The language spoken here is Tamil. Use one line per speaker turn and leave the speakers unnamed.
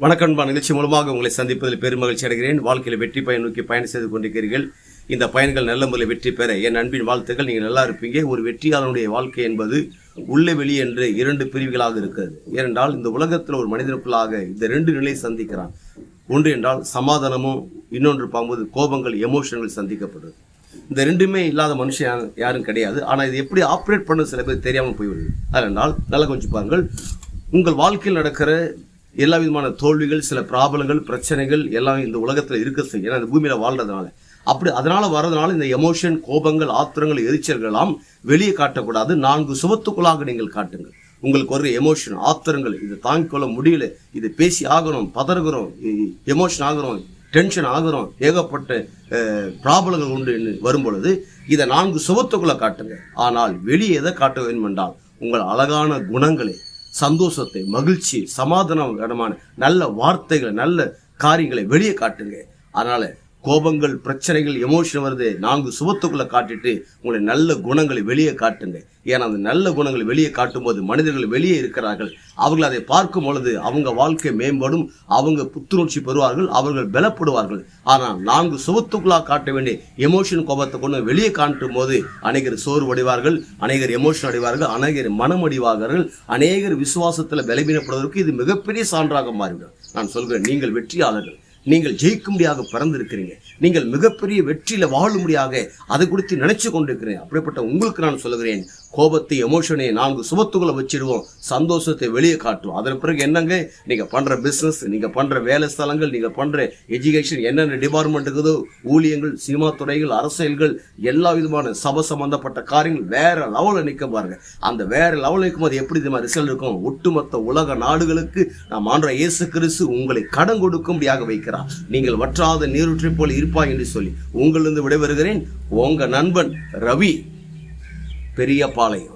வணக்கம் நிகழ்ச்சி மூலமாக உங்களை சந்திப்பதில் பெருமகிழ்ச்சி அடைகிறேன். வாழ்க்கையில் வெற்றி பயன் நோக்கி பயணம் செய்து கொண்டிருக்கிறீர்கள். இந்த பயன்கள் நல்ல முறையில் வெற்றி பெற என் அன்பின் வாழ்த்துக்கள். நீங்கள் நல்லா இருப்பீங்க. ஒரு வெற்றியாளனுடைய வாழ்க்கை என்பது உள்ளே வெளியே என்று இரண்டு பிரிவுகளாக இருக்கிறது. ஏனென்றால் இந்த உலகத்தில் ஒரு மனிதனுக்குள்ளாக இந்த ரெண்டு நிலையை சந்திக்கிறான். ஒன்று என்றால் சமாதானமும் இன்னொன்று பார்க்கும்போது கோபங்கள் எமோஷன்கள் சந்திக்கப்படுது இந்த ரெண்டுமே இல்லாத மனுஷன் யாரும் கிடையாது. ஆனால் இது எப்படி ஆப்ரேட் பண்ண சில பேர் தெரியாமல் போய்விடுது. அதனால் நல்லா கொஞ்சம் பாருங்கள். உங்கள் வாழ்க்கையில் நடக்கிற எல்லா விதமான தோல்விகள் சில ப்ராப்ளங்கள் பிரச்சனைகள் எல்லாம் இந்த உலகத்தில் இருக்க செய்யும். ஏன்னா இந்த பூமியில் வாழ்றதுனால. அப்படி அதனால வர்றதுனால இந்த எமோஷன் கோபங்கள் ஆத்திரங்கள் எரிச்சல்களெல்லாம் வெளியே காட்டக்கூடாது. நான்கு சுபத்துக்குள்ளாக நீங்கள் காட்டுங்கள். உங்களுக்கு ஒரு எமோஷன் ஆத்திரங்கள் இதை தாங்கிக் கொள்ள முடியல. இது பேசி ஆகணும் பதறுகிறோம் எமோஷன் ஆகிறோம் டென்ஷன் ஆகிறோம் ஏகப்பட்ட ப்ராப்ளங்கள் உண்டு என்று வரும்பொழுது இதை நான்கு சுபத்துக்குள்ளே காட்டுங்க ஆனால் வெளியே எதை காட்ட வேண்டும் என்றால் உங்கள் அழகான குணங்களை சந்தோஷத்தை மகிழ்ச்சி சமாதானமான நல்ல வார்த்தைகளை நல்ல காரியங்களை வெளியே காட்டுங்க. அதனால் கோபங்கள் பிரச்சனைகள் எமோஷன் வருது நான்கு சுபத்துக்குள்ளே காட்டிட்டு உங்களை நல்ல குணங்களை வெளியே காட்டுங்க. ஏன்னா அந்த நல்ல குணங்களை வெளியே காட்டும்போது மனிதர்கள் வெளியே இருக்கிறார்கள். அவர்கள் அதை பார்க்கும் பொழுது அவங்க வாழ்க்கை மேம்படும் அவங்க புத்துணர்ச்சி பெறுவார்கள் அவர்கள் பலப்படுவார்கள். ஆனால் நான்கு சுபத்துக்குள்ளாக காட்ட வேண்டிய எமோஷன் கோபத்தை கொண்டு வெளியே காட்டும் போது அநேகர் சோர்வு அடைவார்கள் அநேகர் எமோஷன் அடைவார்கள் அநேகர் மனம் அநேகர் விசுவாசத்தில் பலவீனப்படுவதற்கு இது மிகப்பெரிய சான்றாக மாறிவிடும் நான் சொல்கிறேன் நீங்கள் வெற்றியாளர்கள். நீங்கள் ஜெயிக்கும்படியாக பிறந்திருக்கிறீங்க. நீங்கள் மிகப்பெரிய வெற்றியில வாழும்படியாக அதை குறித்து நினைச்சு கொண்டிருக்கிறேன். அப்படிப்பட்ட உங்களுக்கு நான் சொல்லுகிறேன். கோபத்தை எமோஷனை நான்கு சுபத்துக்குள்ள வச்சிடுவோம். சந்தோஷத்தை வெளியே காட்டுவோம். அதன் பிறகு என்னங்க? நீங்கள் பண்ணுற பிஸ்னஸ் நீங்கள் பண்ணுற வேலை ஸ்தலங்கள் நீங்கள் பண்ணுற எஜுகேஷன் என்னென்ன டிபார்ட்மெண்ட் இருக்குதோ ஊழியங்கள் சினிமா துறைகள் அரசியல்கள் எல்லா விதமான சபை சம்பந்தப்பட்ட காரியங்கள் வேற லெவலில் நிற்க பாருங்க. அந்த வேற லெவலில் நிற்கும் போது எப்படி தெரியுமா ரிசல்ட் இருக்கும்? ஒட்டுமொத்த உலக நாடுகளுக்கு நாம் ஆண்ட இயேசு கிறிஸ்து உங்களை கடன் கொடுக்கும்படியாக வைக்கிறார். நீங்கள் வற்றாத நீரூற்றை போல் இருப்பாய் என்று சொல்லி உங்களிருந்து விடைபெறுகிறேன். உங்க நண்பன் ரவி பெரியபாளையம்.